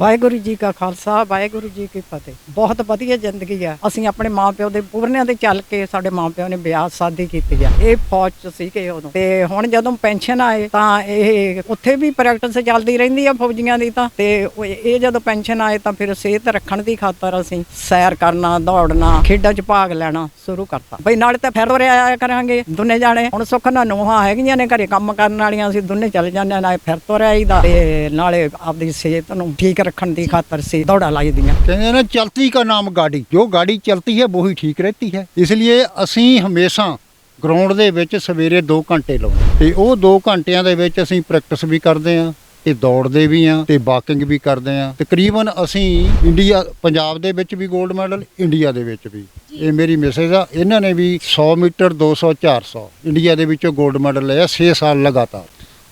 ਵਾਹਿਗੁਰੂ ਜੀ ਕਾ ਖਾਲਸਾ ਵਾਹਿਗੁਰੂ ਜੀ ਕੀ ਫਤਿਹ। ਬਹੁਤ ਵਧੀਆ ਜ਼ਿੰਦਗੀ ਆ। ਅਸੀਂ ਆਪਣੇ ਮਾਪਿਓ ਦੇ ਪੂਰਨਿਆਂ ਤੇ ਚੱਲ ਕੇ ਸਾਡੇ ਮਾਪਿਓ ਨੇ ਵਿਆਹ ਸ਼ਾਦੀ ਕੀਤੀ ਆ। ਇਹ ਫੌਜ ਚ ਸੀਗੇ ਉਦੋਂ। ਤੇ ਹੁਣ ਜਦੋਂ ਪੈਨਸ਼ਨ ਆਏ ਤਾਂ ਇਹ ਉੱਥੇ ਵੀ ਪ੍ਰੈਕਟਿਸ ਚੱਲਦੀ ਰਹਿੰਦੀ ਆ ਫੌਜੀਆਂ ਦੀ ਤਾਂ। ਤੇ ਇਹ ਜਦੋਂ ਪੈਨਸ਼ਨ ਆਏ ਤਾਂ ਫਿਰ ਸਿਹਤ ਰੱਖਣ ਦੀ ਖਾਤਰ ਅਸੀਂ ਸੈਰ ਕਰਨਾ ਦੌੜਨਾ ਖੇਡਾਂ 'ਚ ਭਾਗ ਲੈਣਾ ਸ਼ੁਰੂ ਕਰਤਾ। ਬਈ ਨਾਲੇ ਤਾਂ ਫਿਰ ਉਰੇ ਆਇਆ ਕਰਾਂਗੇ ਦੋਨੇ ਜਾਣੇ। ਹੁਣ ਸੁੱਖ ਨਾਲ ਨੋਹਾਂ ਹੈਗੀਆਂ ਨੇ ਘਰੇ ਕੰਮ ਕਰਨ ਵਾਲੀਆਂ ਅਸੀਂ ਦੋਨੇ ਚੱਲ ਜਾਂਦੇ ਹਾਂ, ਨਾਲੇ ਫਿਰ ਤੁਰ ਆਈਦਾ। ਤੇ ਨਾਲੇ ਆਪਦੀ ਸਿਹਤ ਨੂੰ ਠੀਕ ਰੱਖਣ ਦੀ ਖਾਤਰ ਸੇ ਦੌੜਾ ਲਾਈ ਦੀਆਂ। ਕਹਿੰਦੇ ਨੇ ਚਲਤੀ ਦਾ ਨਾਮ ਗਾੜੀ। ਜੋ ਗਾੜੀ ਚਲਤੀ ਹੈ ਉਹੀ ਠੀਕ ਰਹਤੀ ਹੈ। ਇਸ ਲਈ ਅਸੀਂ ਹਮੇਸ਼ਾ ਗਰਾਊਂਡ ਦੇ ਵਿੱਚ ਸਵੇਰੇ 2 ਘੰਟੇ ਲਾਉਂਦੇ ਤੇ ਉਹ 2 ਘੰਟਿਆਂ ਦੇ ਵਿੱਚ ਅਸੀਂ ਪ੍ਰੈਕਟਿਸ ਵੀ ਕਰਦੇ ਆਂ ਤੇ ਦੌੜਦੇ ਵੀ ਆ ਤੇ ਵਾਕਿੰਗ ਵੀ ਕਰਦੇ ਆ ਤਕਰੀਬਨ ਅਸੀਂ ਇੰਡੀਆ ਪੰਜਾਬ ਦੇ ਵਿੱਚ ਵੀ 골ਡ ਮੈਡਲ ਇੰਡੀਆ ਦੇ ਵਿੱਚ ਵੀ। ਇਹ ਮੇਰੀ ਮੈਸੇਜ ਆ ਇਹਨਾਂ ਨੇ ਵੀ 100 ਮੀਟਰ 200 400 ਇੰਡੀਆ ਦੇ ਵਿੱਚੋਂ 골ਡ ਮੈਡਲ ਲਿਆ 6 ਸਾਲ ਲਗਾਤਾਰ।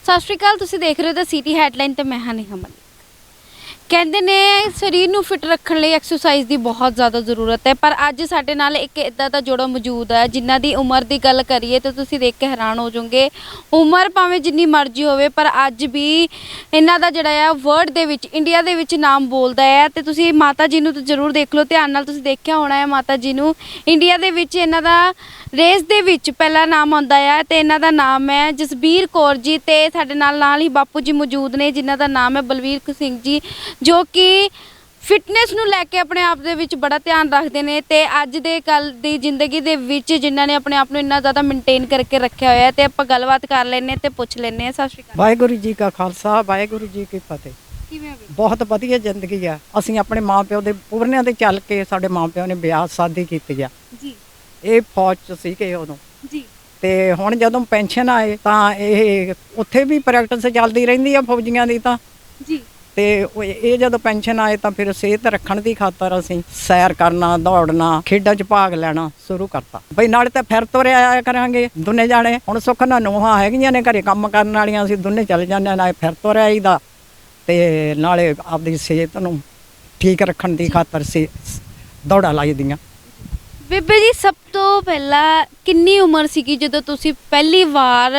ਸਤਿ ਸ਼੍ਰੀ ਅਕਾਲ ਤੁਸੀਂ ਦੇਖ ਰਹੇ ਹੋ ਦ ਸਿਟੀ ਹੈਡਲਾਈਨ ਤੇ ਮੈਂ ਹਾਂ ਨਿਹਮਲ ਕਹਿੰਦੇ ਨੇ ਸਰੀਰ ਨੂੰ ਫਿਟ ਰੱਖਣ ਲਈ ਐਕਸਰਸਾਈਜ਼ ਦੀ ਬਹੁਤ ਜ਼ਿਆਦਾ ਜ਼ਰੂਰਤ ਹੈ, ਪਰ ਅੱਜ ਸਾਡੇ ਨਾਲ ਇੱਕ ਇਦਾਂ ਦਾ ਜੋੜਾ ਮੌਜੂਦ ਹੈ, ਜਿਨ੍ਹਾਂ ਦੀ ਉਮਰ ਦੀ ਗੱਲ ਕਰੀਏ ਤਾਂ ਤੁਸੀਂ ਦੇਖ ਕੇ ਹੈਰਾਨ ਹੋ ਜਾਓਗੇ। ਉਮਰ ਭਾਵੇਂ ਜਿੰਨੀ ਮਰਜ਼ੀ ਹੋਵੇ, ਪਰ ਅੱਜ ਵੀ ਇਹਨਾਂ ਦਾ ਜਿਹੜਾ ਆ ਵਰਲਡ ਦੇ ਵਿੱਚ ਇੰਡੀਆ ਦੇ ਵਿੱਚ ਨਾਮ ਬੋਲਦਾ ਹੈ ਤੇ ਤੁਸੀਂ ਮਾਤਾ ਜੀ ਨੂੰ ਤਾਂ ਜ਼ਰੂਰ ਦੇਖ ਲਓ, ਧਿਆਨ ਨਾਲ ਤੁਸੀਂ ਦੇਖਿਆ ਹੋਣਾ ਹੈ ਮਾਤਾ ਜੀ ਨੂੰ। ਇੰਡੀਆ ਦੇ ਵਿੱਚ ਇਹਨਾਂ ਦਾ ਰੇਸ ਦੇ ਵਿੱਚ ਪਹਿਲਾ ਨਾਮ ਆਉਂਦਾ ਹੈ ਤੇ ਇਹਨਾਂ ਦਾ ਨਾਮ ਹੈ ਜਸਬੀਰ ਕੌਰ ਜੀ ਤੇ ਸਾਡੇ ਨਾਲ ਨਾਲ ਹੀ ਬਾਪੂ ਜੀ ਮੌਜੂਦ ਨੇ ਜਿਨ੍ਹਾਂ ਦਾ ਨਾਮ ਹੈ ਬਲਵੀਰ ਸਿੰਘ ਜੀ ਜੋ ਕਿ ਫਿਟਨੈਸ ਨੂੰ ਲੈ ਕੇ ਆਪਣੇ ਆਪ ਦੇ ਵਿੱਚ ਬੜਾ ਧਿਆਨ ਰੱਖਦੇ ਨੇ ਤੇ ਅੱਜ ਦੇ ਕੱਲ ਦੀ ਜ਼ਿੰਦਗੀ ਦੇ ਵਿੱਚ ਜਿਨ੍ਹਾਂ ਨੇ ਆਪਣੇ ਆਪ ਨੂੰ ਇੰਨਾ ਜ਼ਿਆਦਾ ਮੇਨਟੇਨ ਕਰਕੇ ਰੱਖਿਆ ਹੋਇਆ ਤੇ ਆਪਾਂ ਗੱਲਬਾਤ ਕਰ ਲੈਨੇ ਤੇ ਪੁੱਛ ਲੈਨੇ ਆ ਸਤਿ ਸ਼੍ਰੀ ਅਕਾਲ। ਵਾਹਿਗੁਰੂ ਜੀ ਕਾ ਖਾਲਸਾ ਵਾਹਿਗੁਰੂ ਜੀ ਕੀ ਫਤਿਹ। ਕਿਵੇਂ ਹੋ? ਬਹੁਤ ਵਧੀਆ ਜ਼ਿੰਦਗੀ ਆ। ਅਸੀਂ ਆਪਣੇ ਮਾਪਿਓ ਦੇ ਪੂਰਨਿਆਂ ਤੇ ਚੱਲ ਕੇ ਸਾਡੇ ਮਾਪਿਓ ਨੇ ਵਿਆਹ ਸ਼ਾਦੀ ਕੀਤੀ ਆ। ਜੀ। ਇਹ ਫੌਜ ਚ ਸੀਗੇ ਉਦੋਂ। ਜੀ। ਤੇ ਹੁਣ ਜਦੋਂ ਪੈਨਸ਼ਨ ਆਏ ਤਾਂ ਇਹ ਉੱਥੇ ਵੀ ਪ੍ਰੈਕਟਿਸ ਚੱਲਦੀ ਰਹਿੰਦੀ ਆ ਫੌਜੀਆਂ ਦੀ ਤਾਂ। ਜੀ। ਤੇ ਇਹ ਜਦੋਂ ਪੈਨਸ਼ਨ ਆਏ ਤਾਂ ਫਿਰ ਸਿਹਤ ਰੱਖਣ ਦੀ ਖਾਤਰ ਅਸੀਂ ਸੈਰ ਕਰਨਾ ਦੌੜਨਾ ਖੇਡਾਂ 'ਚ ਭਾਗ ਲੈਣਾ ਸ਼ੁਰੂ ਕਰਤਾ। ਬਈ ਨਾਲੇ ਤਾਂ ਫਿਰ ਤੁਰ ਆਇਆ ਕਰਾਂਗੇ ਦੋਨੇ ਜਾਣੇ। ਹੁਣ ਸੁੱਖ ਨਾਲ ਨੋਹਾਂ ਹੈਗੀਆਂ ਨੇ ਘਰੇ ਕੰਮ ਕਰਨ ਵਾਲੀਆਂ ਅਸੀਂ ਦੋਨੇ ਚੱਲ ਜਾਂਦੇ ਨਾਲੇ ਫਿਰ ਤੁਰ ਆਈਦਾ। ਤੇ ਨਾਲੇ ਆਪਦੀ ਸਿਹਤ ਨੂੰ ਠੀਕ ਰੱਖਣ ਦੀ ਖਾਤਰ ਸੀ ਦੌੜਾ ਲਾਈਦੀਆਂ ਬੇਬੇ ਜੀ ਸਭ ਤੋਂ ਪਹਿਲਾਂ ਕਿੰਨੀ ਉਮਰ ਸੀਗੀ ਜਦੋਂ ਤੁਸੀਂ ਪਹਿਲੀ ਵਾਰ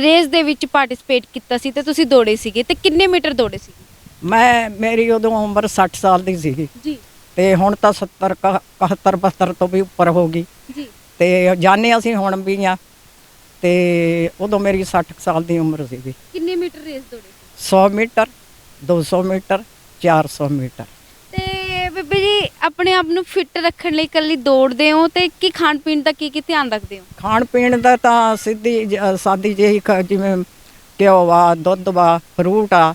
ਰੇਸ ਦੇ ਵਿੱਚ ਪਾਰਟਿਸਿਪੇਟ ਕੀਤਾ ਸੀ ਤੇ ਤੁਸੀਂ ਦੌੜੇ ਸੀਗੇ ਤੇ ਕਿੰਨੇ ਮੀਟਰ ਦੌੜੇ ਸੀਗੇ ਮੈਂ ਮੇਰੀ ਉਦੋਂ ਉਮਰ 60 ਸਾਲ ਦੀ ਸੀਗੀ। ਜੀ। ਤੇ ਹੁਣ ਤਾਂ 70 ਕ- 71 72 ਤੋਂ ਵੀ ਉੱਪਰ ਹੋ ਗਈ। ਜੀ। ਤੇ ਜਾਣੇ ਅਸੀਂ ਹੁਣ ਵੀ ਆ। ਤੇ ਉਦੋਂ ਮੇਰੀ 60 ਕੁ ਸਾਲ ਦੀ ਉਮਰ ਸੀਗੀ। ਕਿੰਨੇ ਮੀਟਰ ਰੇਸ ਦੌੜੇ ਸੀ? 100 ਮੀਟਰ 200 ਮੀਟਰ 400 ਮੀਟਰ। ਬੇਬੇ ਜੀ ਆਪਣੇ ਆਪ ਨੂੰ ਫਿੱਟ ਰੱਖਣ ਲਈ ਇਕੱਲੀ ਦੌੜਦੇ ਹੋ ਤੇ ਕੀ ਖਾਣ ਪੀਣ ਦਾ ਕੀ ਕੀ ਧਿਆਨ ਰੱਖਦੇ ਹੋ? ਖਾਣ ਪੀਣ ਦਾ ਤਾਂ ਸਿੱਧੀ ਜ- ਅ, ਸਾਦੀ ਜਿਹੀ ਖ- ਜਿਵੇਂ ਘਿਓ ਵਾ ਦੁੱਧ ਵਾ ਫਰੂਟ ਆ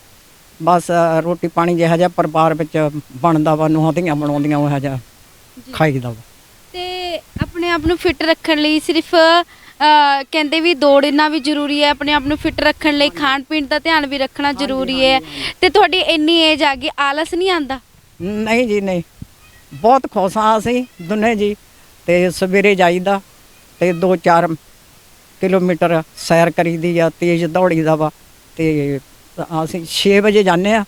ਬਸ ਅ, ਰੋਟੀ ਪਾਣੀ ਜਿਹਾ ਜਿਹਾ ਪਰਿਵਾਰ ਵਿੱਚ ਬਣਦਾ ਵਾ ਨੂੰਹਾਂ ਬਣਾਉਂਦੀਆਂ ਉਹ ਜਿਹਾ ਖਾਈਦਾ ਵਾ। ਤੇ ਆਪਣੇ ਆਪ ਨੂੰ ਫਿੱਟ ਰੱਖਣ ਲਈ ਸਿਰਫ ਅ, ਕਹਿੰਦੇ ਵੀ ਦੌੜਨਾ ਵੀ ਜ਼ਰੂਰੀ ਹੈ ਆਪਣੇ ਆਪ ਨੂੰ ਫਿੱਟ ਰੱਖਣ ਲਈ ਖਾਣ ਪੀਣ ਦਾ ਧਿਆਨ ਵੀ ਰੱਖਣਾ ਜ਼ਰੂਰੀ ਹੈ। ਤੇ ਤੁਹਾਡੀ ਇੰਨੀ ਏਜ ਆ ਗਈ ਆਲਸ ਨਹੀਂ ਆਂਦਾ ਨਹੀਂ ਜੀ ਨਹੀਂ। ਬਹੁਤ ਖੁਸ਼ ਹਾਂ ਅਸੀਂ ਦੋਨੇ ਜੀ ਤੇ ਸਵੇਰੇ ਜਾਈਦਾ ਤੇ 2-4 ਕਿਲੋਮੀਟਰ ਸੈਰ ਕਰੀਦੀ ਆ ਤੇਜ਼ ਦੌੜੀਦਾ ਵਾ ਤੇ ਅਸੀਂ 6 ਵਜੇ ਜਾਂਦੇ ਆ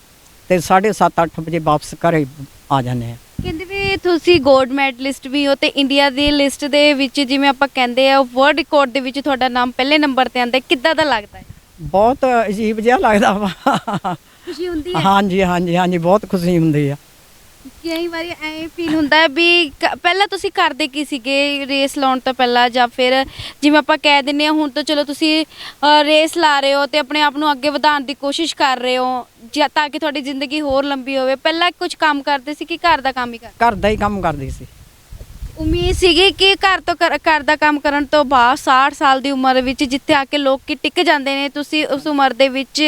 ਤੇ 7:30 8 ਵਜੇ ਵਾਪਸ ਘਰੇ ਆ ਜਾਂਦੇ ਆ ਕਹਿੰਦੇ ਵੀ ਤੁਸੀਂ ਗੋਲਡ ਮੈਡਲਿਸਟ ਵੀ ਹੋ ਤੇ ਇੰਡੀਆ ਦੀ ਲਿਸਟ ਦੇ ਵਿੱਚ ਜਿਵੇਂ ਆਪਾਂ ਕਹਿੰਦੇ ਆ ਵਰਲਡ ਰਿਕਾਰਡ ਦੇ ਵਿੱਚ ਤੁਹਾਡਾ ਨਾਮ ਪਹਿਲੇ ਨੰਬਰ ਤੇ ਆਂਦਾ ਕਿੱਦਾਂ ਦਾ ਲੱਗਦਾ ਹੈ? ਬਹੁਤ ਅਜੀਬ ਜਿਹਾ ਲੱਗਦਾ ਵਾ। ਖੁਸ਼ੀ ਹੁੰਦੀ ਹਾਂਜੀ ਹਾਂਜੀ ਹਾਂਜੀ ਬਹੁਤ ਖੁਸ਼ੀ ਹੁੰਦੀ ਆ। ਕਈ ਵਾਰੀ ਐਂ ਫੀਲ ਹੁੰਦਾ ਹੈ ਵੀ ਕ- ਪਹਿਲਾਂ ਤੁਸੀਂ ਕਰਦੇ ਕੀ ਸੀਗੇ ਰੇਸ ਲਾਉਣ ਤੋਂ ਪਹਿਲਾਂ ਜਾਂ ਫਿਰ ਜਿਵੇਂ ਆਪਾਂ ਕਹਿ ਦਿੰਨੇ ਆ ਹੁਣ ਤਾਂ ਚਲੋ ਤੁਸੀਂ ਰੇਸ ਲਾ ਰਹੇ ਹੋ ਤੇ ਆਪਣੇ ਆਪ ਨੂੰ ਅੱਗੇ ਵਧਾਉਣ ਦੀ ਕੋਸ਼ਿਸ਼ ਕਰ ਰਹੇ ਹੋ ਜਾਂ ਤਾਂ ਕਿ ਤੁਹਾਡੀ ਜ਼ਿੰਦਗੀ ਹੋਰ ਲੰਬੀ ਹੋਵੇ ਪਹਿਲਾਂ ਕੁਝ ਕੰਮ ਕਰਦੇ ਸੀ ਕਿ ਘਰ ਦਾ ਕੰਮ ਹੀ ਕਰਦੇ? ਘਰ ਦਾ ਹੀ ਕੰਮ ਕਰਦੀ ਸੀ। ਉਮੀਦ ਸੀਗੀ ਕਿ ਘਰ ਤੋਂ ਕਰ- ਘਰ ਦਾ ਕੰਮ ਕਰਨ ਤੋਂ ਬਾਅਦ 60 ਸਾਲ ਦੀ ਉਮਰ ਵਿੱਚ ਜਿੱਥੇ ਆ ਕੇ ਲੋਕ ਕੀ ਟਿਕ ਜਾਂਦੇ ਨੇ ਤੁਸੀਂ ਉਸ ਉਮਰ ਦੇ ਵਿੱਚ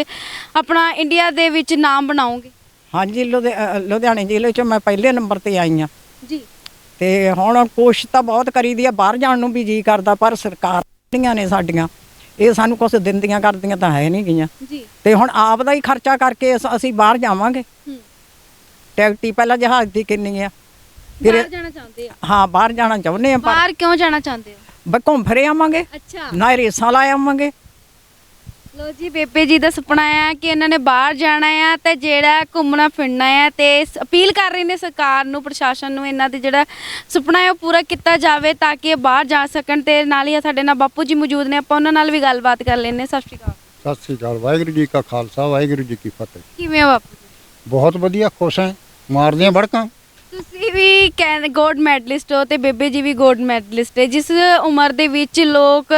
ਆਪਣਾ ਇੰਡੀਆ ਦੇ ਵਿੱਚ ਨਾਮ ਬਣਾਓਗੇ? ਹਾਂਜੀ ਲੁਧਿ- ਅ, ਲੁਧਿਆਣੇ ਜ਼ਿਲ੍ਹੇ 'ਚ ਮੈਂ ਪਹਿਲੇ ਨੰਬਰ ਤੇ ਆਈ ਆ ਜੀ। ਤੇ ਹੁਣ ਕੋਸ਼ਿਸ਼ ਤਾਂ ਬਹੁਤ ਕਰੀਦੀ ਆ ਬਾਹਰ ਜਾਣ ਨੂੰ ਵੀ ਜੀ ਕਰਦਾ ਪਰ ਸਰਕਾਰਾਂ ਨੇ ਸਾਡੀਆਂ ਇਹ ਸਾਨੂੰ ਕੁਝ ਦਿੰਦੀਆਂ ਕਰਦੀਆਂ ਤਾਂ ਹੈ ਨਹੀਂ ਗਈਆਂ ਜੀ। ਤੇ ਹੁਣ ਆਪ ਦਾ ਹੀ ਖਰਚਾ ਕਰਕੇ ਅਸ- ਅਸੀਂ ਬਾਹਰ ਜਾਵਾਂਗੇ। ਹੂੰ। ਟਿਕਟੀ ਪਹਿਲਾਂ ਜਹਾਜ਼ ਦੀ ਕਿੰਨੀ ਆ। ਫਿਰ ਬਾਹਰ ਜਾਣਾ ਚਾਹੁੰਦੇ ਆ। ਹਾਂ ਬਾਹਰ ਜਾਣਾ ਚਾਹੁੰਦੇ ਆ ਪਰ ਬਾਹਰ ਕਿਉਂ ਜਾਣਾ ਚਾਹੁੰਦੇ ਹੋ? ਬਈ ਘੁੰਮ ਫਿਰੇ ਆਵਾਂਗੇ। ਅੱਛਾ। ਨਾ ਰੇਸਾਂ ਲਾ ਆਵਾਂਗੇ। ਲੋ ਜੀ ਬੇਬੇ ਜੀ ਦਾ ਸੁਪਨਾ ਆ ਕਿ ਇਹਨਾਂ ਨੇ ਬਾਹਰ ਜਾਣਾ ਆ ਤੇ ਜਿਹੜਾ ਘੁੰਮਣਾ ਫਿਰਨਾ ਆ ਤੇ ਸ- ਅਪੀਲ ਕਰ ਰਹੇ ਨੇ ਸਰਕਾਰ ਨੂੰ ਪ੍ਰਸ਼ਾਸਨ ਨੂੰ ਇਹਨਾਂ ਦੇ ਜਿਹੜਾ ਸੁਪਨਾ ਹੈ ਉਹ ਪੂਰਾ ਕੀਤਾ ਜਾਵੇ ਤਾਂ ਕਿ ਇਹ ਬਾਹਰ ਜਾ ਸਕਣ ਤੇ ਨਾਲ ਹੀ ਸਾਡੇ ਨਾਲ ਬਾਪੂ ਜੀ ਮੌਜੂਦ ਨੇ ਆਪਾਂ ਉਹਨਾਂ ਨਾਲ ਵੀ ਗੱਲਬਾਤ ਕਰ ਲੈਣੇ ਸਤਿ ਸ਼੍ਰੀ ਅਕਾਲ। ਸਤਿ ਸ੍ਰੀ ਅਕਾਲ ਵਾਹਿਗੁਰੂ ਜੀ ਕਾ ਖਾਲਸਾ ਵਾਹਿਗੁਰੂ ਜੀ ਕੀ ਫਤਿਹ। ਕਿਵੇਂ ਹੋ ਬਾਪੂ ਜੀ? ਬਹੁਤ ਵਧੀਆ ਖੁਸ਼ ਹਾਂ ਮਾਰਦੀਆਂ ਬੜਕਾਂ ਤੁਸੀਂ ਵੀ ਕੈਨ ਗੋਲਡ ਮੈਡਲਿਸਟ ਹੋ ਤੇ ਬੇਬੇ ਜੀ ਵੀ ਗੋਲਡ ਮੈਡਲਿਸਟ ਹੈ। ਜਿਸ ਉਮਰ ਦੇ ਵਿੱਚ ਲੋਕ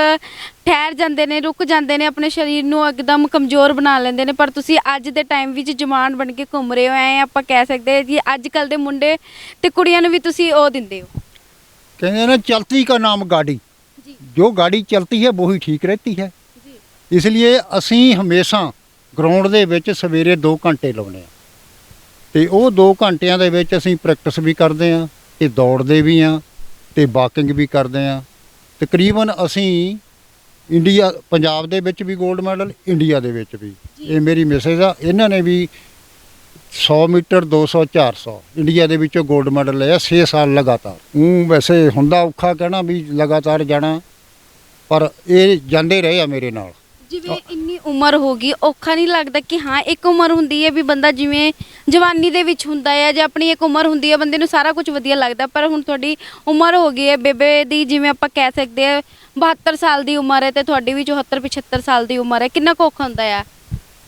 ਠਹਿਰ ਜਾਂਦੇ ਨੇ ਰੁਕ ਜਾਂਦੇ ਨੇ ਆਪਣੇ ਸਰੀਰ ਨੂੰ ਇੱਕਦਮ ਕਮਜ਼ੋਰ ਬਣਾ ਲੈਂਦੇ ਨੇ ਪਰ ਤੁਸੀਂ ਅੱਜ ਦੇ ਟਾਈਮ ਵਿੱਚ ਜਵਾਨ ਬਣ ਕੇ ਘੁੰਮ ਰਹੇ ਹੋ ਐ ਆਪਾਂ ਕਹਿ ਸਕਦੇ ਜੀ ਅੱਜ ਕੱਲ ਦੇ ਮੁੰਡੇ ਤੇ ਕੁੜੀਆਂ ਨੂੰ ਵੀ ਤੁਸੀਂ ਉਹ ਦਿੰਦੇ ਹੋ। ਕਹਿੰਦੇ ਨੇ ਚਲਤੀ ਦਾ ਨਾਮ ਗਾਡੀ ਜੋ। ਗਾਡੀ ਚਲਤੀ ਹੈ ਉਹ ਠੀਕ ਰਹਤੀ ਹੈ। ਇਸ ਲਈ ਅਸੀਂ ਹਮੇਸ਼ਾ ਗਰਾਊਂਡ ਦੇ ਵਿੱਚ ਸਵੇਰੇ 2 ਘੰਟੇ ਲਾਉਨੇ ਆ ਤੇ ਉਹ 2 ਘੰਟਿਆਂ ਦੇ ਵਿੱਚ ਅਸੀਂ ਪ੍ਰੈਕਟਿਸ ਵੀ ਕਰਦੇ ਆ ਤੇ ਦੌੜਦੇ ਵੀ ਆ ਤੇ ਵਾਕਿੰਗ ਵੀ ਕਰਦੇ ਆ ਤਕਰੀਬਨ ਅਸੀਂ ਇੰਡੀਆ ਪੰਜਾਬ ਦੇ ਵਿੱਚ ਵੀ 골ਡ ਮੈਡਲ ਇੰਡੀਆ ਦੇ ਵਿੱਚ ਵੀ। ਇਹ ਮੇਰੀ ਮੈਸੇਜ ਆ ਇਹਨਾਂ ਨੇ ਵੀ 100 ਮੀਟਰ 200 400 ਇੰਡੀਆ ਦੇ ਵਿੱਚੋਂ 골ਡ ਮੈਡਲ ਲਿਆ 6 ਸਾਲ ਲਗਾਤਾਰ। ਉਹ ਵੈਸੇ ਹੁੰਦਾ ਔਖਾ ਕਹਿਣਾ ਵੀ ਲਗਾਤਾਰ ਜਾਣਾ ਪਰ ਇਹ ਜਾਂਦੇ ਰਹੇ ਆ ਮੇਰੇ ਨਾਲ। ਜਿਵੇਂ ਇੰਨੀ ਉਮਰ ਹੋ ਗਈ, ਔਖਾ ਨਹੀਂ ਲੱਗਦਾ ਕਿ ਹਾਂ, ਇੱਕ ਉਮਰ ਹੁੰਦੀ ਹੈ ਵੀ ਬੰਦਾ ਜਿਵੇਂ ਜਵਾਨੀ ਦੇ ਵਿੱਚ ਹੁੰਦਾ ਹੈ ਜਾਂ ਆਪਣੀ ਇੱਕ ਉਮਰ ਹੁੰਦੀ ਹੈ, ਬੰਦੇ ਨੂੰ ਸਾਰਾ ਕੁਝ ਵਧੀਆ ਲੱਗਦਾ। ਪਰ ਹੁਣ ਤੁਹਾਡੀ ਉਮਰ ਹੋ ਗਈ ਹੈ, ਬੇਬੇ ਦੀ ਜਿਵੇਂ ਆਪਾਂ ਕਹਿ ਸਕਦੇ ਆ 72 ਸਾਲ ਦੀ ਉਮਰ ਹੈ ਤੇ ਤੁਹਾਡੀ ਵੀ 74 75 ਸਾਲ ਦੀ ਉਮਰ ਹੈ। ਕਿੰਨਾ ਕੁ ਔਖਾ ਹੁੰਦਾ ਹੈ?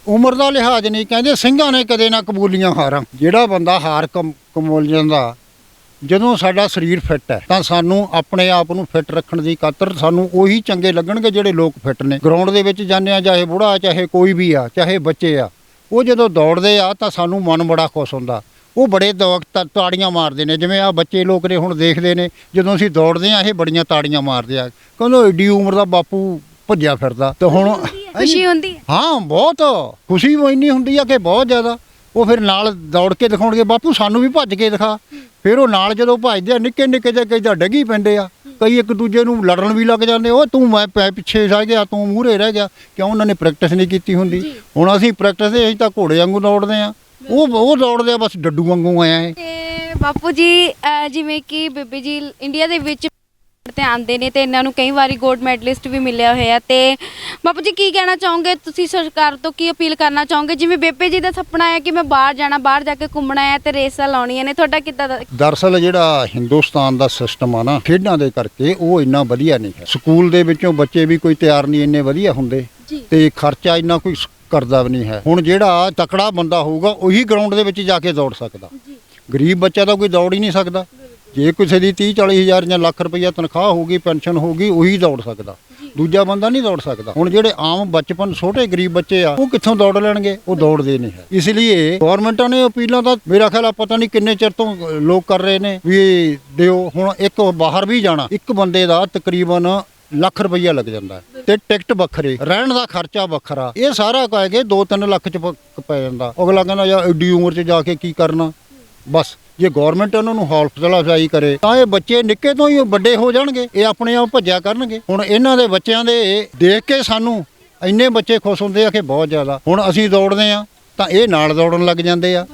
ਉਮਰ ਦਾ ਲਿਹਾਜ਼ ਨਹੀਂ, ਕਹਿੰਦੇ ਸਿੰਘਾਂ ਨੇ ਕਦੇ ਨਾ ਕਬੂਲੀਆਂ ਹਾਰਾਂ। ਜਿਹੜਾ ਬੰਦਾ ਹਾਰ ਕਮ- ਕਮੋਲ ਜਾਂਦਾ ਜਦੋਂ ਸਾਡਾ ਸਰੀਰ ਫਿੱਟ ਹੈ ਤਾਂ ਸਾਨੂੰ ਆਪਣੇ ਆਪ ਨੂੰ ਫਿੱਟ ਰੱਖਣ ਦੀ ਖਾਤਰ ਸਾਨੂੰ ਉਹੀ ਚੰਗੇ ਲੱਗਣਗੇ ਜਿਹੜੇ ਲੋਕ ਫਿੱਟ ਨੇ। ਗਰਾਊਂਡ ਦੇ ਵਿੱਚ ਜਾਂਦੇ ਆ ਚਾਹੇ ਬੁੜਾ ਚਾਹੇ ਕੋਈ ਵੀ ਆ ਚਾਹੇ ਬੱਚੇ ਆ ਉਹ ਜਦੋਂ ਦੌੜਦੇ ਆ ਤਾਂ ਸਾਨੂੰ ਮਨ ਬੜਾ ਖੁਸ਼ ਹੁੰਦਾ। ਉਹ ਬੜੇ ਦੌੜ ਤਾ- ਤਾੜੀਆਂ ਮਾਰਦੇ ਨੇ ਜਿਵੇਂ ਆ ਬੱਚੇ ਲੋਕ ਨੇ ਹੁਣ ਦੇਖਦੇ ਨੇ ਜਦੋਂ ਅਸੀਂ ਦੌੜਦੇ ਆ ਇਹ ਬੜੀਆਂ ਤਾੜੀਆਂ ਮਾਰਦੇ ਆ। ਕਹਿੰਦੇ ਏਡੀ ਉਮਰ ਦਾ ਬਾਪੂ ਭੱਜਿਆ ਫਿਰਦਾ ਤੇ ਹੁਣ ਖੁਸ਼ੀ ਹੁੰਦੀ ਹੈ। ਹਾਂ ਬਹੁਤ ਖੁਸ਼ੀ ਵੀ ਇੰਨੀ ਹੁੰਦੀ ਆ ਕਿ ਬਹੁਤ ਜ਼ਿਆਦਾ। ਉਹ ਫਿਰ ਨਾਲ ਦੌੜ ਕੇ ਦਿਖਾਉਣਗੇ ਬਾਪੂ ਸਾਨੂੰ ਵੀ ਭੱਜ ਕੇ ਦਿਖਾ। ਫਿਰ ਉਹ ਨਾਲ ਜਦੋਂ ਭੱਜਦੇ ਆ ਨਿੱਕੇ ਨਿੱਕੇ ਜਿਹੇ ਕਈ ਤਾਂ ਡੱਗੀ ਪੈਂਦੇ ਆ। ਕਈ ਇੱਕ ਦੂਜੇ ਨੂੰ ਲੜਨ ਵੀ ਲੱਗ ਜਾਂਦੇ ਉਹ ਤੂੰ ਮੈਂ ਪਿੱਛੇ ਰਹਿ ਗਿਆ ਤੂੰ ਮੂਹਰੇ ਰਹਿ ਗਿਆ ਕਿਉਂ ਉਹਨਾਂ ਨੇ ਪ੍ਰੈਕਟਿਸ ਨਹੀਂ ਕੀਤੀ ਹੁੰਦੀ। ਹੁਣ ਅਸੀਂ ਪ੍ਰੈਕਟਿਸ ਦੇ ਅਸੀਂ ਤਾਂ ਘੋੜੇ ਵਾਂਗੂ ਦੌੜਦੇ ਆ। ਉਹ ਉਹ ਦੌੜਦੇ ਆ ਬਸ ਡੱਡੂ ਵਾਂਗੂ ਆਇਆ ਹੈ ਤੇ ਬਾਪੂ ਜੀ ਜਿਵੇਂ ਕਿ ਬੇਬੇ ਜੀ ਇੰਡੀਆ ਦੇ ਵਿੱਚ ਤੇ ਆਉਂਦੇ ਨੇ ਤੇ ਇਹਨਾਂ ਨੂੰ ਕਈ ਵਾਰੀ ਗੋਲਡ ਮੈਡਲਿਸਟ ਵੀ ਮਿਲਿਆ ਹੋਇਆ ਤੇ ਬਾਪੂ ਜੀ ਕੀ ਕਹਿਣਾ ਚਾਹੋਗੇ ਤੁਸੀਂ ਸਰਕਾਰ ਤੋਂ? ਕੀ ਅਪੀਲ ਕਰਨਾ ਚਾਹੋਗੇ? ਜਿਵੇਂ ਬੇਬੇ ਜੀ ਦਾ ਸੁਪਨਾ ਹੈ ਕਿ ਮੈਂ ਬਾਹਰ ਜਾਣਾ ਬਾਹਰ ਜਾ ਕੇ ਘੁੰਮਣਾ ਹੈ ਤੇ ਰੇਸਾਂ ਲਾਉਣੀਆਂ ਨੇ ਤੁਹਾਡਾ ਕਿੱਦਾਂ ਦਾ ਦਰਅਸਲ ਜਿਹੜਾ ਹਿੰਦੁਸਤਾਨ ਦਾ ਸਿਸਟਮ ਆ ਨਾ ਖੇਡਾਂ ਦੇ ਕਰਕੇ ਉਹ ਇੰਨਾ ਵਧੀਆ ਨਹੀਂ ਹੈ। ਸਕੂਲ ਦੇ ਵਿੱਚੋਂ ਬੱਚੇ ਵੀ ਕੋਈ ਤਿਆਰ ਨਹੀਂ ਇੰਨੇ ਵਧੀਆ ਹੁੰਦੇ ਤੇ ਖਰਚਾ ਇੰਨਾ ਕੋਈ ਕਰਦਾ ਵੀ ਨਹੀਂ ਹੈ। ਹੁਣ ਜਿਹੜਾ ਤਕੜਾ ਬੰਦਾ ਹੋਊਗਾ ਉਹੀ ਗਰਾਊਂਡ ਦੇ ਵਿੱਚ ਜਾ ਕੇ ਦੌੜ ਸਕਦਾ। ਗਰੀਬ ਬੱਚਾ ਤਾਂ ਕੋਈ ਦੌੜ ਹੀ ਨਹੀਂ ਸਕਦਾ। ਜੇ ਕਿਸੇ ਦੀ 30 40 ਹਜ਼ਾਰ ਜਾਂ ਲੱਖ ਰੁਪਈਆ ਤਨਖਾਹ ਹੋਊਗੀ ਪੈਨਸ਼ਨ ਹੋਊਗੀ ਉਹੀ ਦੌੜ ਸਕਦਾ। ਦੂਜਾ ਬੰਦਾ ਨਹੀਂ ਦੌੜ ਸਕਦਾ। ਹੁਣ ਜਿਹੜੇ ਆਮ ਬਚਪਨ ਛੋਟੇ ਗਰੀਬ ਬੱਚੇ ਆ ਉਹ ਕਿੱਥੋਂ ਦੌੜ ਲੈਣਗੇ? ਉਹ ਦੌੜਦੇ ਨਹੀਂ ਇਸ ਲਈ ਗਵਰਨਮੈਂਟਾਂ ਨੇ ਅਪੀਲਾਂ ਤਾਂ ਮੇਰਾ ਖਿਆਲ ਆ ਪਤਾ ਨਹੀਂ ਕਿੰਨੇ ਚਿਰ ਤੋਂ ਲੋਕ ਕਰ ਰਹੇ ਨੇ ਵੀ ਦਿਓ। ਹੁਣ ਇੱਕ ਬਾਹਰ ਵੀ ਜਾਣਾ ਇੱਕ ਬੰਦੇ ਦਾ ਤਕਰੀਬਨ ਲੱਖ ਰੁਪਈਆ ਲੱਗ ਜਾਂਦਾ ਤੇ ਟਿਕਟ ਵੱਖਰੇ ਰਹਿਣ ਦਾ ਖਰਚਾ ਵੱਖਰਾ ਇਹ ਸਾਰਾ ਕਹਿ ਕੇ 2-3 ਲੱਖ ਚ ਪ- ਪੈ ਜਾਂਦਾ। ਅਗਲਾ ਕਹਿੰਦਾ ਯਾਰ ਐਡੀ ਉਮਰ ਚ ਜਾ ਕੇ ਕੀ ਕਰਨਾ? ਬਸ। ਜੇ ਗਵਰਨਮੈਂਟ ਉਹਨਾਂ ਨੂੰ ਹੌਸਲਾ ਅਫਜ਼ਾਈ ਕਰੇ, ਤਾਂ ਇਹ ਬੱਚੇ ਨਿੱਕੇ ਤੋਂ ਹੀ ਵੱਡੇ ਹੋ ਜਾਣਗੇ, ਇਹ ਆਪਣੇ ਆਪ ਭੱਜਿਆ ਕਰਨਗੇ। ਹੁਣ ਇਹਨਾਂ ਦੇ ਬੱਚਿਆਂ ਦੇ ਦੇਖ ਕੇ ਸਾਨੂੰ ਇੰਨੇ ਬੱਚੇ ਖੁਸ਼ ਹੁੰਦੇ ਆ ਕਿ ਬਹੁਤ ਜ਼ਿਆਦਾ। ਹੁਣ ਅਸੀਂ ਦੌੜਦੇ ਆ ਤਾਂ ਇਹ ਨਾਲ ਦੌੜਨ ਲੱਗ ਜਾਂਦੇ ਆ।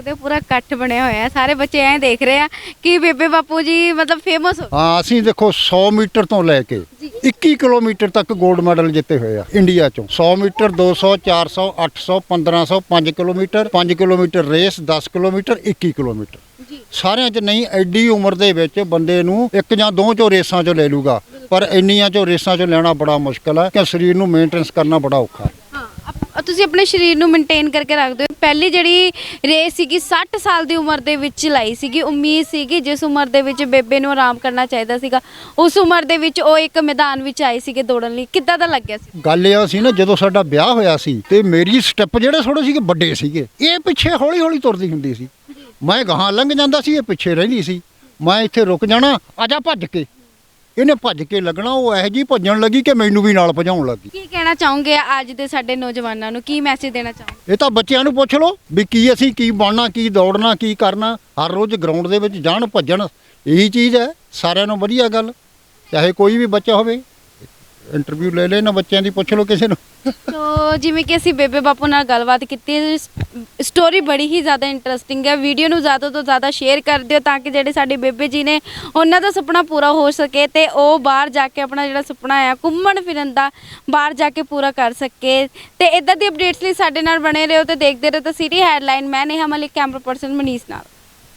ਸਕਦੇ ਹੋ ਪੂਰਾ ਇਕੱਠ ਬਣਿਆ ਹੋਇਆ ਹੈ। ਸਾਰੇ ਬੱਚੇ ਐਂ ਦੇਖ ਰਹੇ ਆ ਕਿ ਬੇਬੇ ਬਾਪੂ ਜੀ ਮਤਲਬ ਫੇਮਸ ਹੋ। ਹਾਂ ਅਸੀਂ ਦੇਖੋ 100 ਮੀਟਰ ਤੋਂ ਲੈ ਕੇ ਜੀ। 21 ਕਿਲੋਮੀਟਰ ਤੱਕ 골ਡ ਮੈਡਲ ਜਿੱਤੇ ਹੋਏ ਆ ਇੰਡੀਆ ਚੋਂ। 100 metre 200 400 800 1500 5 kilometre 5 kilometre race 10 kilometre 21 kilometre. ਸਾਰਿਆਂ 'ਚ ਨਹੀਂ ਐਡੀ ਉਮਰ ਦੇ ਵਿੱਚ ਬੰਦੇ ਨੂੰ ਇੱਕ ਜਾਂ ਦੋ ਚੋਂ ਰੇਸਾਂ 'ਚੋਂ ਲੈ ਲੂਗਾ। ਪਰ ਇੰਨੀਆਂ ਚੋਂ ਰੇਸਾਂ 'ਚੋਂ ਲੈਣਾ ਬੜਾ ਮੁਸ਼ਕਲ ਹੈ ਕਿ ਸਰੀਰ ਨੂੰ ਮੇਨਟੇਨੈਂਸ ਕਰਨਾ ਬੜਾ ਔਖਾ ਹੈ। ਹਾਂ ਤੁਸੀਂ ਆਪਣੇ ਸਰੀਰ ਨੂੰ ਮੇਨਟੇਨ ਕਰਕੇ ਰੱਖਦੇ ਹੋ। ਪਹਿਲੀ ਜਿਹੜੀ ਰੇਸ ਸੀਗੀ 60 ਸਾਲ ਦੀ ਉਮਰ ਦੇ ਵਿੱਚ ਲਾਈ ਸੀਗੀ। ਉਮੀਦ ਸੀਗੀ, ਜਿਸ ਉਮਰ ਦੇ ਵਿੱਚ ਬੇਬੇ ਨੂੰ ਆਰਾਮ ਕਰਨਾ ਚਾਹੀਦਾ ਸੀਗਾ। ਉਸ ਉਮਰ ਦੇ ਵਿੱਚ ਉਹ ਇੱਕ ਮੈਦਾਨ ਵਿੱਚ ਆਏ ਸੀਗੇ ਦੌੜਨ ਲਈ। ਕਿੱਦਾਂ ਦਾ ਲੱਗਿਆ ਸੀ? ਗੱਲ ਇਹ ਸੀ ਨਾ, ਜਦੋਂ ਸਾਡਾ ਵਿਆਹ ਹੋਇਆ ਸੀ ਤੇ ਮੇਰੀ ਸਟੈਪ ਜਿਹੜੇ ਥੋੜੇ ਸੀਗੇ ਵੱਡੇ ਸੀਗੇ, ਇਹ ਪਿੱਛੇ ਹੌਲੀ ਹੌਲੀ ਤੁਰਦੀ ਹੁੰਦੀ ਸੀ। ਮੈਂ ਗਾਹਾਂ ਲੰਘ ਜਾਂਦਾ ਸੀ, ਇਹ ਪਿੱਛੇ ਰਹਿੰਦੀ ਸੀ। ਮੈਂ ਇੱਥੇ ਰੁਕ ਜਾਣਾ ਆਜਾ ਭੱਜ ਕੇ। ਇਹਨੇ ਭੱਜ ਕੇ ਲੱਗਣਾ ਉਹ ਇਹੋ ਜਿਹੀ ਭੱਜਣ ਲੱਗੀ ਕਿ ਮੈਨੂੰ ਵੀ ਨਾਲ ਭਜਾਉਣ ਲੱਗੀ। ਕੀ ਕਹਿਣਾ ਚਾਹੋਗੇ ਅੱਜ ਦੇ ਸਾਡੇ ਨੌਜਵਾਨਾਂ ਨੂੰ? ਕੀ ਮੈਸੇਜ ਦੇਣਾ ਚਾਹੋਗੇ? ਇਹ ਤਾਂ ਬੱਚਿਆਂ ਨੂੰ ਪੁੱਛ ਲਓ ਵੀ ਕੀ ਅਸੀਂ ਕੀ ਬਣਨਾ ਕੀ ਦੌੜਨਾ ਕੀ ਕਰਨਾ। ਹਰ ਰੋਜ਼ ਗਰਾਊਂਡ ਦੇ ਵਿੱਚ ਜਾਣ ਭੱਜਣ ਇਹੀ ਚੀਜ਼ ਹੈ ਸਾਰਿਆਂ ਨੂੰ ਵਧੀਆ ਗੱਲ। ਚਾਹੇ ਕੋਈ ਵੀ ਬੱਚਾ ਹੋਵੇ। ਇੰਟਰਵਿਊ ਲੈ ਲੈਣਾ ਬੱਚਿਆਂ ਦੀ, ਪੁੱਛ ਲਓ ਕਿਸੇ ਨੂੰ। ਸੋ ਜਿਵੇਂ ਕਿ ਅਸੀਂ ਬੇਬੇ ਬਾਪੂ ਨਾਲ ਗੱਲਬਾਤ ਕੀਤੀ ਸਟੋਰੀ ਬੜੀ ਹੀ ਜ਼ਿਆਦਾ ਇੰਟਰਸਟਿੰਗ ਹੈ। ਵੀਡੀਓ ਨੂੰ ਜ਼ਿਆਦਾ ਤੋਂ ਜ਼ਿਆਦਾ ਸ਼ੇਅਰ ਕਰ ਦਿਓ ਤਾਂ ਕਿ ਜਿਹੜੇ ਸਾਡੇ ਬੇਬੇ ਜੀ ਨੇ ਉਹਨਾਂ ਦਾ ਸੁਪਨਾ ਪੂਰਾ ਹੋ ਸਕੇ ਤੇ ਉਹ ਬਾਹਰ ਜਾ ਕੇ ਆਪਣਾ ਜਿਹੜਾ ਸੁਪਨਾ ਆ, ਘੁੰਮਣ ਫਿਰਨ ਦਾ ਬਾਹਰ ਜਾ ਕੇ ਪੂਰਾ ਕਰ ਸਕੇ। ਤੇ ਇਦਾਂ ਦੀ ਅਪਡੇਟਸ ਲਈ ਸਾਡੇ ਨਾਲ ਬਣੇ ਰਹੋ ਤੇ ਦੇਖਦੇ ਰਹੋ ਤਾਂ ਸਿਟੀ ਹੈਡਲਾਈਨ ਮੈਂ ਨੇਹਾ ਮਲਿਕ ਕੈਮਰਾ ਪਰਸਨ ਮਨੀਸ਼ ਨਾਲ।